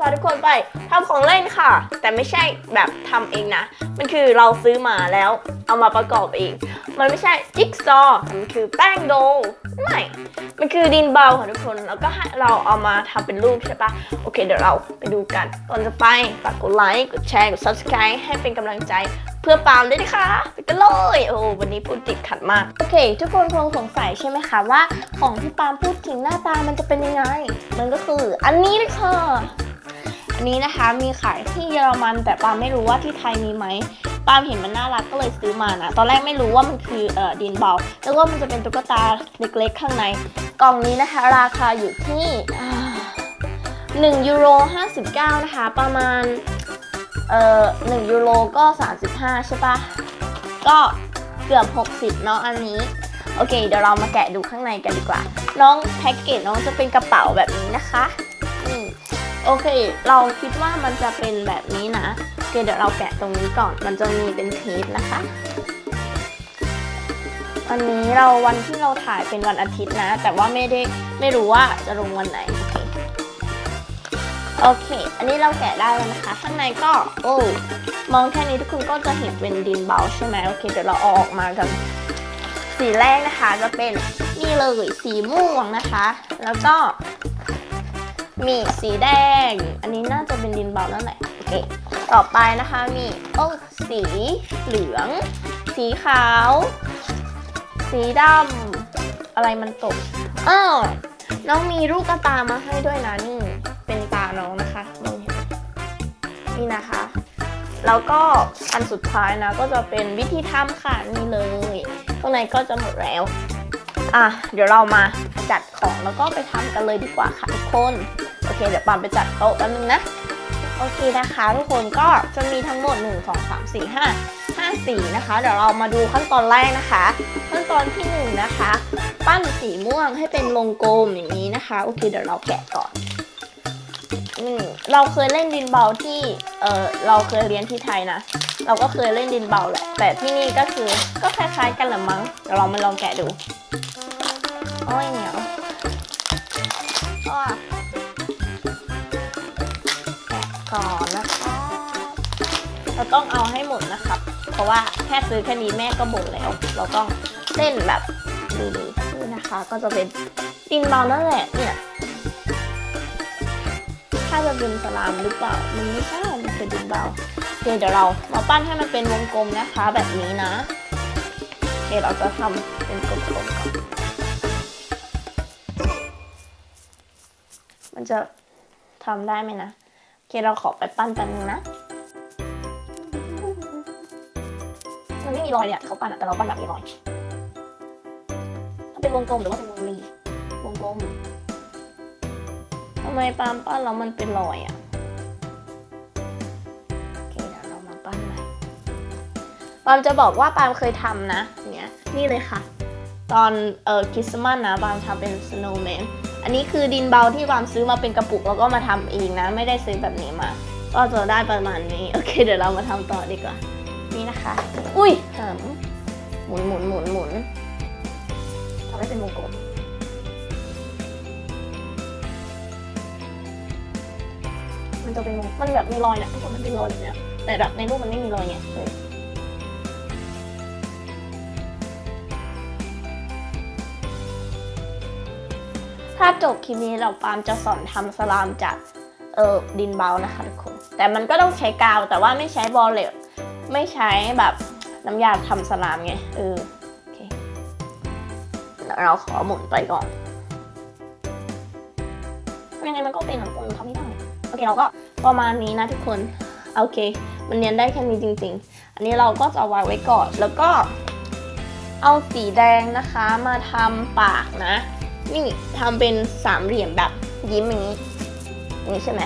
วันนี้ปาก็จะพาทุกคนไปทำของเล่นค่ะ แต่ไม่ใช่แบบทำเองนะ มันคือเราซื้อมาแล้วเอามาประกอบเอง มันไม่ใช่จิ๊กซอว์มันคือแป้งโดไม่ มันคือดินเบาค่ะทุกคน แล้วก็ให้เราเอามาทำเป็นรูปใช่ปะโอเค เดี๋ยวเราไปดูกันก่อนจะไปฝากกดไลค์กดแชร์กด subscribe ให้เป็นกำลังใจเพื่อปาล์มด้วยนะคะไปกันเลย โอ้วันนี้พูดติดขัดมาก โอเค ทุกคนคงสงสัยใช่ไหมคะว่า ของที่ปาล์มพูดถึงหน้าตามันจะเป็นยังไง มันก็คืออันนี้เลยค่ะ นี้นะคะมีขายที่เยอรมัน แต่ปามไม่รู้ว่าที่ไทยมีไหมปามเห็นมันน่ารักก็เลยซื้อมานะตอนแรกไม่รู้ว่ามันคือเอ่อดินเบาแล้วก็มันจะเป็นตุ๊กตาเล็กๆข้างใน กล่องนี้นะคะ ราคาอยู่ที่อ่า1ยูโร59 นะคะ ประมาณเอ่อ1ยูโรก็ 35 ใช่ปะก็เกือบ 60 เนาะอันนี้ โอเค เดี๋ยวเรามาแกะดูข้างในกันดีกว่า น้องแพ็กเกจน้องจะเป็นกระเป๋าแบบนี้นะคะ โอเค เราคิดว่ามันจะเป็นแบบนี้นะโอเคเดี๋ยวเราแกะตรงนี้ก่อน มันจะมีเป็นเทปนะคะ วันนี้เราวันที่เราถ่ายเป็นวันอาทิตย์นะ แต่ว่าไม่ได้ไม่รู้ว่าจะลงวันไหน โอเค โอเค อันนี้เราแกะได้แล้วนะคะ ข้างในก็ โอ้มองแค่นี้ทุกคนก็จะเห็นเป็นดินเบาใช่ไหมโอเค เดี๋ยวเราเอาออกมากันสีแรกนะคะจะเป็นนี่เลยสีม่วงนะคะ แล้วก็ มีสีแดง อันนี้น่าจะเป็นดินเบานั่นแหละโอเคต่อไปนะคะมีโอ้สีเหลือง สีขาว สีดำอะไรมันตกอ้าวน้องมีลูกตามาให้ด้วยนะนี่ เป็นตาน้องนะคะมองเห็นไหมนี่นะคะ แล้วก็อันสุดท้ายนะก็จะเป็นวิธีทำค่ะนี่เลยข้างในก็จะหมดแล้วอะเดี๋ยวเรามาจัดของแล้วก็ไปทำกันเลยดีกว่าค่ะทุกคน อเคเดี๋ยวปามไปจัดโต๊ะแป๊บนึงนะโอเคนะคะทุกคนก็จะมีทั้งหมด 1 2 3 4 5 5สีนะคะเดี๋ยวเรามาดูขั้นตอนแรกนะคะ ขั้นตอนที่1นงนะคะปั้นสีม่วงให้เป็นวงกลมอย่างนี้นะคะโอเคเดี๋ยวเราแกะก่อนอืมเราเคยเล่นดินเบาที่เออเราเคยเรียนที่ไทยนะเราก็เคยเล่นดินเบาแหละแต่ที่นี่ก็คือก็คล้ายๆกันแหละมั้งเดี๋ยวเรามาลองแกะดูโอ้ยเหนียวอ้อ ก่อนนะคะเราต้องเอาให้หมดนะครับ เพราะว่าแค่ซื้อแค่นี้แม่ก็บ่นแล้ว เราต้องเล่นแบบดีๆนี่นะคะ ก็จะเป็นดินเบานั่นแหละเนี่ยถ้าจะเป็นสลามหรือเปล่ามันไม่ใช่มันเป็นดินเบาเคเดี๋ยวเรามาปั้นให้มันเป็นวงกลมนะคะ แบบนี้นะเดี๋ยวเราจะทำเป็นกลมๆก่อนมันจะทำได้ไหมนะ เคเราขอไปปั้นกันงนะมันไม่มีรอยเนี่ยเขาปั้นอะแต่เราปั้นแบบมีรอยถ้าเป็นวงกลมหรือว่าเป็นวงรีวงกลมทำไมปามปั้นแล้วมันเป็นรอยอะโอเคเดี๋ยวเรามาปั้นใหม่ปามจะบอกว่าปามเคยทำนะเนี่ยนี่เลยค่ะ ตอนเอ่อคริสต์มาสนะปามทำเป็นสโนว์แมน อันนี้คือดินเบาที่ปามซื้อมาเป็นกระปุกแล้วก็มาทำเองนะ ไม่ได้ซื้อแบบนี้มา ก็จะได้ประมาณนี้ โอเค เดี๋ยวเรามาทำต่อดีกว่า นี่นะคะ อุ้ยหำหมุนหมุนหมุนหมุนทำให้เป็นวงกลมมันจะเป็นมันแบบมีรอยนะทุกคนมันเป็นรอยเนี้ยแต่แบบในรูปมันไม่มีรอยไงเออ ถ้าจบคลิปนี้เราปาล์มจะสอนทำสลามจากเออดินเบานะคะทุกคน แต่มันก็ต้องใช้กาวแต่ว่าไม่ใช้บอลเลตไม่ใช้แบบน้ำยาทำสลามไงเออโอเคเราขอหมุนไปก่อนยังไงมันก็เป็นของคนเขาไม่ได้โอเคเราก็ประมาณนี้นะทุกคนโอเค มันเนียนได้แค่นี้จริง ๆ อันนี้เราก็จะวางไว้ก่อนแล้วก็เอาสีแดงนะคะมาทำปากนะ นี่ทำเป็นสามเหลี่ยมแบบยิ้มอย่างนี้นี้ใช่ไหม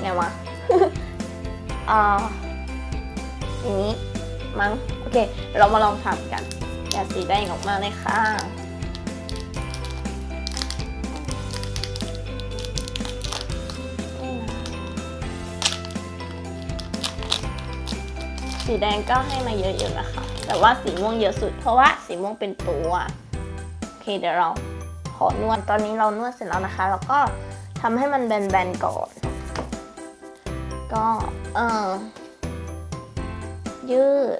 ไงวะอ่าอย่างนี้มั้งโอเค เรามาลองทำกัน อย่าสีแดงออกมาเลยค่ะสีแดงก็ให้มาเยอะอยู่นะคะ แต่ว่าสีม่วงเยอะสุดเพราะว่าสีม่วงเป็นตัว โอเคเดี๋ยวเรา อนวด ตอนนี้เรานวดเสร็จแล้วนะคะ แล้วก็ทำให้มันแบนๆก่อน ก็เออยืด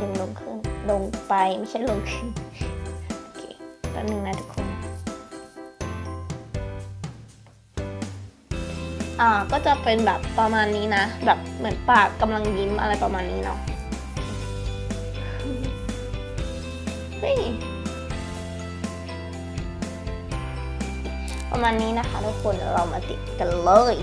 ดึงลงขึ้น ลงไปไม่ใช่ลงขึ้น โอเคแป๊บนึงนะทุกคนอ่าก็จะเป็นแบบประมาณนี้นะ แบบเหมือนปากกำลังยิ้มอะไรประมาณนี้เนาะเฮ้ย ประมาณนี้นะคะทุกคนเรามาติดกันเลย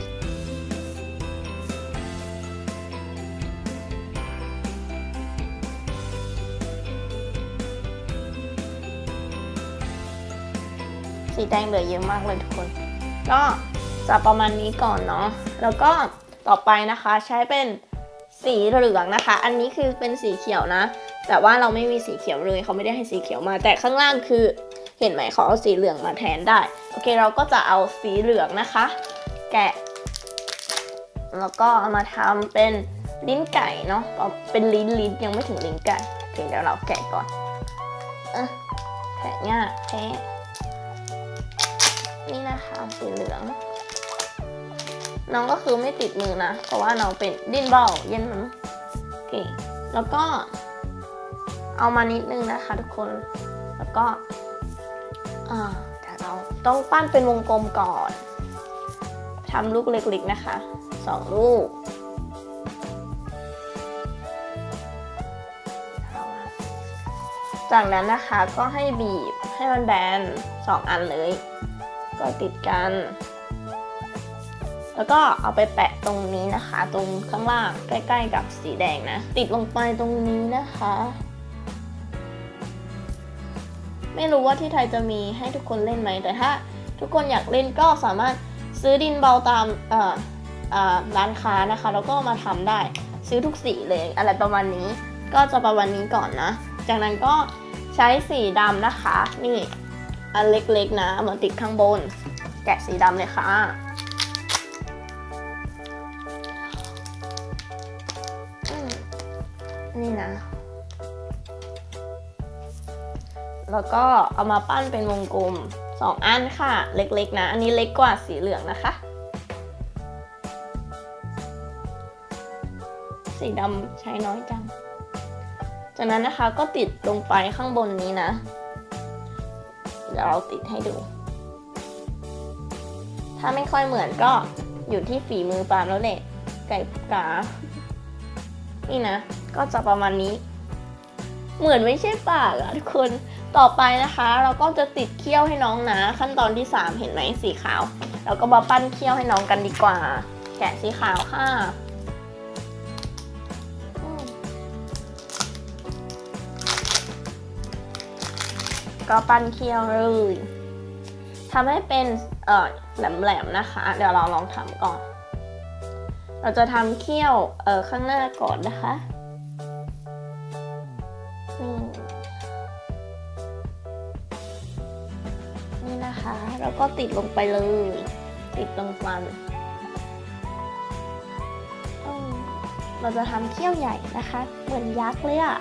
สีแดงเหลือเยอะมากเลยทุกคน ก็จะประมาณนี้ก่อนเนาะ แล้วก็ต่อไปนะคะใช้เป็นสีเหลืองนะคะ อันนี้คือเป็นสีเขียวนะ แต่ว่าเราไม่มีสีเขียวเลยเขาไม่ได้ให้สีเขียวมา แต่ข้างล่างคือเห็นไหมเขาเอาสีเหลืองมาแทนได้ โอเคเราก็จะเอาสีเหลืองนะคะ แกะ แล้วก็เอามาทำเป็นลิ้นไก่เนาะเป็นลิ้นลิ้นยังไม่ถึงลิ้นไก่โอเคเดี๋ยวเราแกะก่อนอแกะง่ายแท้นี่นะคะสีเหลือง น้องก็คือไม่ติดมือนะ เพราะว่าน้องเป็นดินเบาเย็นมันโอเคแล้วก็ เอามานิดนึงนะคะทุกคน แล้วก็อ่า ต้องปั้นเป็นวงกลมก่อนทำลูกเล็กๆนะคะสองลูกจากนั้นนะคะก็ให้บีบให้มันแบนสองอันเลย ก็ติดกัน แล้วก็เอาไปแปะตรงนี้นะคะ ตรงข้างล่างใกล้ ๆ กับสีแดงนะ ติดลงไปตรงนี้นะคะ ไม่รู้ว่าที่ไทยจะมีให้ทุกคนเล่นไหม แต่ถ้าทุกคนอยากเล่นก็สามารถซื้อดินเบาตามร้านค้านะคะ แล้วก็มาทำได้ซื้อทุกสีเลยอะไรประมาณนี้ ก็จะประมาณนี้ก่อนนะ จากนั้นก็ใช้สีดำนะคะ นี่อันเล็กๆนะเหมาติดข้างบน แกะสีดำเลยค่ะนี่นะ แล้วก็เอามาปั้นเป็นวงกลมสองอันค่ะ เล็กๆนะ อันนี้เล็กกว่าสีเหลืองนะคะ สีดำใช้น้อยจัง จากนั้นนะคะก็ติดลงไปข้างบนนี้นะเดี๋ยวเราติดให้ดู ถ้าไม่ค่อยเหมือนก็อยู่ที่ฝีมือปาล์มแล้วแหละไก่กา นี่นะ ก็จะประมาณนี้ เหมือนไม่ใช่ปากอะทุกคน ต่อไปนะคะ เราก็จะติดเขี้ยวให้น้องนะ ขั้นตอนที่ 3 เห็นไหมสีขาว เราก็มาปั้นเขี้ยวให้น้องกันดีกว่า แกะสีขาวค่ะก็ปั้นเขี้ยวเลยทำให้เป็นเอ่อแหลมๆนะคะ เดี๋ยวเราลองทำก่อน เราจะทำเขี้ยวเอ่อข้างหน้าก่อนนะคะ นี่นี่นะคะ แล้วก็ติดลงไปเลย ติดตรงฟันเราจะทำเขี้ยวใหญ่นะคะ เหมือนยักษ์เลยอะ่ะ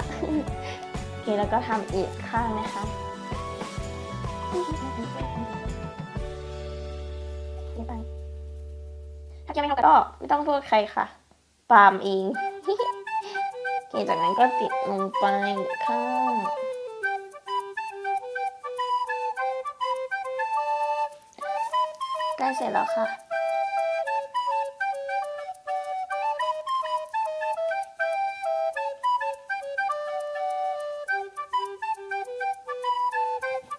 โอเคแล้วก็ทำอีกข้างนะคะไม่ไปถ้ายังไม่เท่ากันก็ไม่ต้องโทษใครค่ะ ปาล์มเอง จากนั้นก็ติดลงไปข้างใกล้เสร็จแล้วค่ะ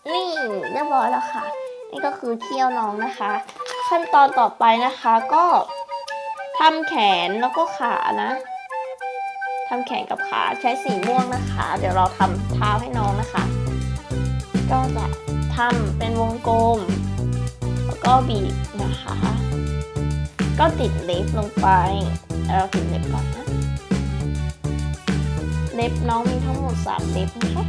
นี่เรียบร้อยแล้วค่ะ นี่ก็คือเคี่ยวน้องนะคะ ขั้นตอนต่อไปนะคะก็ทำแขนแล้วก็ขานะ ทำแขนกับขาใช้สีม่วงนะคะ เดี๋ยวเราทำเท้าให้น้องนะคะ ก็จะทำเป็นวงกลม แล้วก็บีบนะคะ ก็ติดเล็บลงไปเราติดเล็บก่อนนะ เล็บน้องมีทั้งหมดสามเล็บนะคะ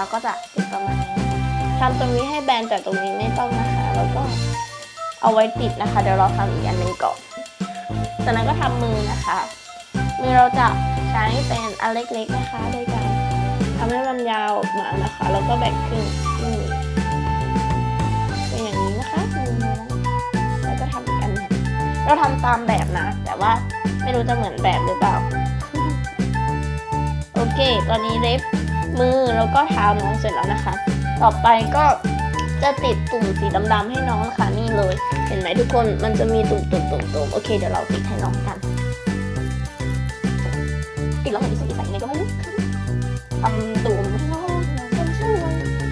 นี่นะคะเราก็จะติดประมาณนี้ทำตรงนี้ให้แบนแต่ตรงนี้ไม่ต้องนะคะ แล้วก็เอาไว้ติดนะคะ เดี๋ยวเราทำอีกอันหนึ่งก่อนจากนั้นก็ทำมือนะคะ มือเราจะใช้เป็นอันเล็กๆนะคะโดยการทำให้มันยาวออกมานะคะ แล้วก็แบ่งครึ่งนี่เป็นอย่างนี้นะคะมือนะแล้วก็ทำอีกอันหนึ่งเราทำตามแบบนะ แต่ว่าไม่รู้จะเหมือนแบบหรือเปล่า โอเค ตอนนี้เล็บ มือแล้วก็เท้าน้องเสร็จแล้วนะคะ ต่อไปก็จะติดตุ่มสีดำๆให้น้องนะคะนี่เลย เห็นไหมทุกคนมันจะมีตุ่มๆตุ่มๆโอเคเดี๋ยวเราติดให้น้องกัน ติดแล้วมันจะสีใสยังไงก็ไม่รู้ทำตุ่มให้น้องต้องช่วย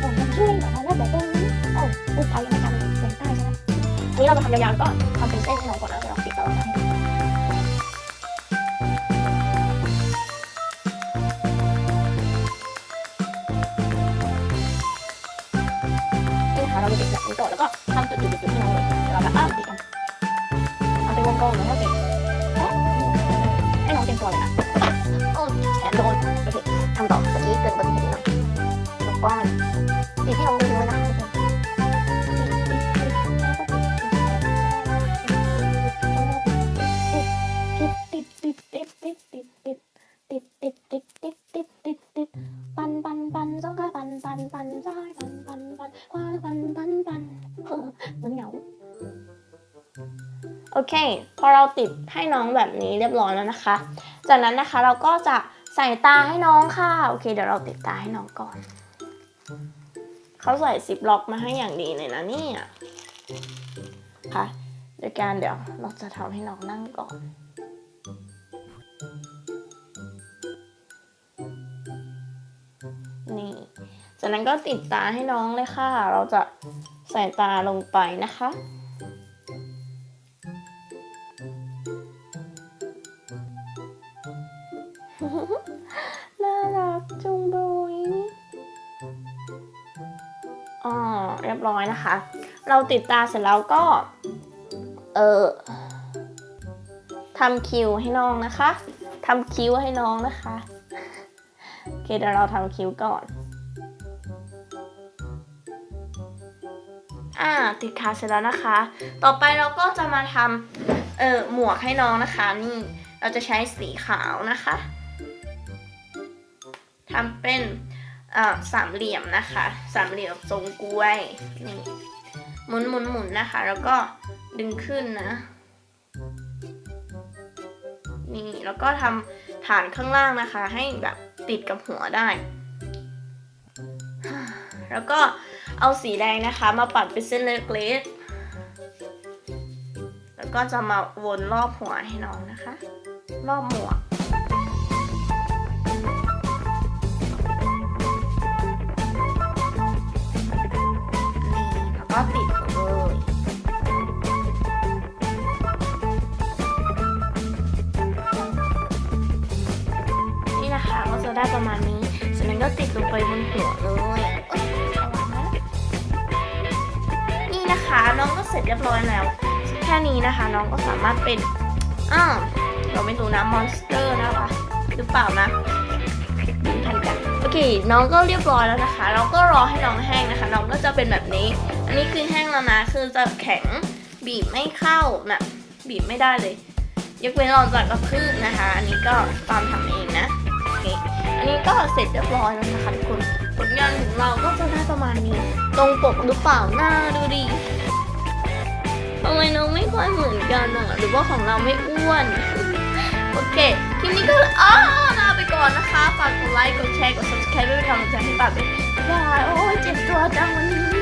ต้องช่วยแบบว่าแบบนี้โอ้พูดไทยยังไม่จำเสียงใต้ใช่ไหมวันนี้เราจะทำยาวๆก็ทำเป็นเส้นให้น้องก่อน อเค พอเราติดให้น้องแบบนี้เรียบร้อยแล้วนะคะ จากนั้นนะคะเราก็จะใส่ตาให้น้องค่ะ โอเค เดี๋ยวเราติดตาให้น้องก่อน เขาใส่ซิปล็อกมาให้อย่างดีเลยนะเนี่ย ค่ะ โดยการเดี๋ยวเราจะทำให้น้องนั่งก่อนนี่ จากนั้นก็ติดตาให้น้องเลยค่ะ เราจะใส่ตาลงไปนะคะ กจุงเบยอ๋อเรียบร้อยนะคะ เราติดตาเสร็จแล้วก็ เออทำคิ้วให้น้องนะคะทำคิ้วให้น้องนะคะโอเคเดี๋ยวเราทำคิ้วก่อนอ่าติดขาเสร็จแล้วนะคะ ต่อไปเราก็จะมาทำเออหมวกให้น้องนะคะ นี่เราจะใช้สีขาวนะคะ ทำเป็นสามเหลี่ยมนะคะ สามเหลี่ยมทรงกล้วยนี่หมุนหมุนหมุนนะคะ แล้วก็ดึงขึ้นนะนี่แล้วก็ทำฐานข้างล่างนะคะ ให้แบบติดกับหัวได้ แล้วก็เอาสีแดงนะคะ มาปัดเป็นเส้นเล็กๆแล้วก็จะมาวนรอบหัวให้น้องนะคะ รอบหมวกะคะก็จะได้ประมาณนี้จากนั้นก็ติดลงไปบนหัวเลยนี่นะคะน้องก็เสร็จเรียบร้อยแล้ว แค่นี้นะคะ น้องก็สามารถเป็นอ้าวเราไม่รู้นะมอนสเตอร์นะคะหรือเปล่านะดูทันกันโอเค น้องก็เรียบร้อยแล้วนะคะ เราก็รอให้น้องแห้งนะคะ น้องก็จะเป็นแบบนี้ อันนี้คือแห้งแล้วนะคือจะแข็งบีบไม่เข้าแบบบีบไม่ได้เลยยกเว้นเราจะกระพืบนะคะ อันนี้ก็ตามทำเองนะ อันนี้ก็เสร็จเรียบร้อยแล้วนะคะทุกคนผลงานของเราก็จะได้ประมาณนี้ ตรงปกหรือเปล่าหน้าดูดิทำไมน้องไม่ค่อยเหมือนกันอะหรือว่าของเราไม่อ้วนโอเคคลิปนี้ก็อ้อลาไปก่อนนะคะฝากกดไลค์กดแชร์กด subscribe เพื่อเป็นกำลังใจให้ป่าด้วยบ๊ายบายโอ้ยเจ็บตัวจังวันนี้